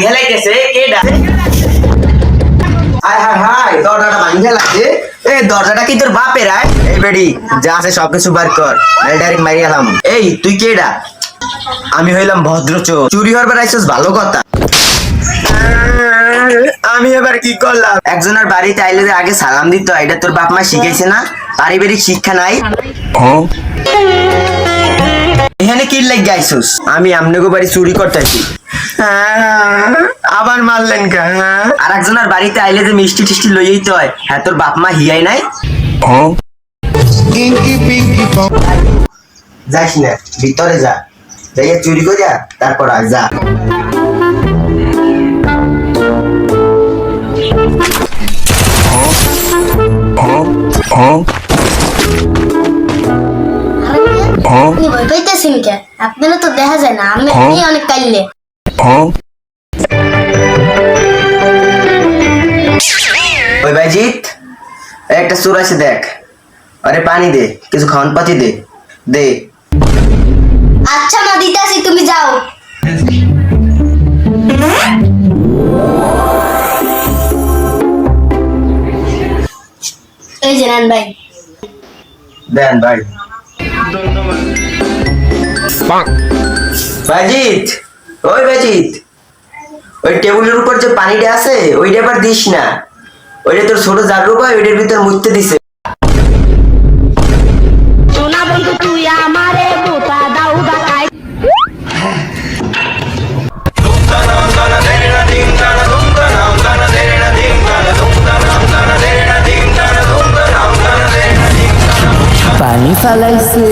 গেছে কেডা high high high দরজাটা ভাঙে এই দরজাটা কি তোর বাপের আয়? এই বেডি যা আছে সবকিছু বার কর ডাইরেক্ট মারি গেলাম এই তুই কেডা আমি হইলাম ভদ্র চোর চুরি হওয়ার আইসস ভালো কথা। আমি এবার কি করলাম? একজনের বাড়িতে আইলে যে আগে সালাম দিত এটা তোর বাপ মা শিখাইছে না? পারিবারিক শিক্ষা নাই? এখানে কি লাগ গাইছস আমি আমনেগো বাড়ি চুরি করতেছি। আবার মারলেন কা আর একজনের বাড়িতে আইলে যে মিষ্টি টিষ্টি লইয়েই তো হয়। হ্যাঁ তোর বাপ মা হিয়াই নাই? Pinky যাইস না ভিতরে যা। যাইয়া চুরি করে যা তারপর আয় যা। আপনি ভয় পাইতেছেন কে? আপনারা তো দেখা যায় না আমি অনেক কাইলে ওই ভাইজিৎ এই একটা চোর আছে দেখ আরে পানি দে কিছু খাওয়ান পাতি দে দে আচ্ছা মা দিতাছি তুমি যাও এই যে নেন ভাই দেন ভাই ভাইজিৎ ওই ভাইজিৎ ওই টেবিলের উপর যে পানিটা আছে ওইটা আবার দিস না। ওইটা তোর ছোট জাগরু ভাই ওইটার ভিতর মুছতে দিছে। পানি ফালাইছে।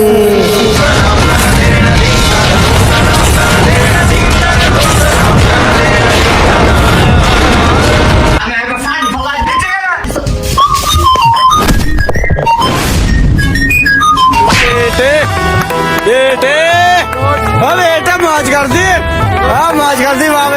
मौज कर दी। माज मौज कर दी वहाँ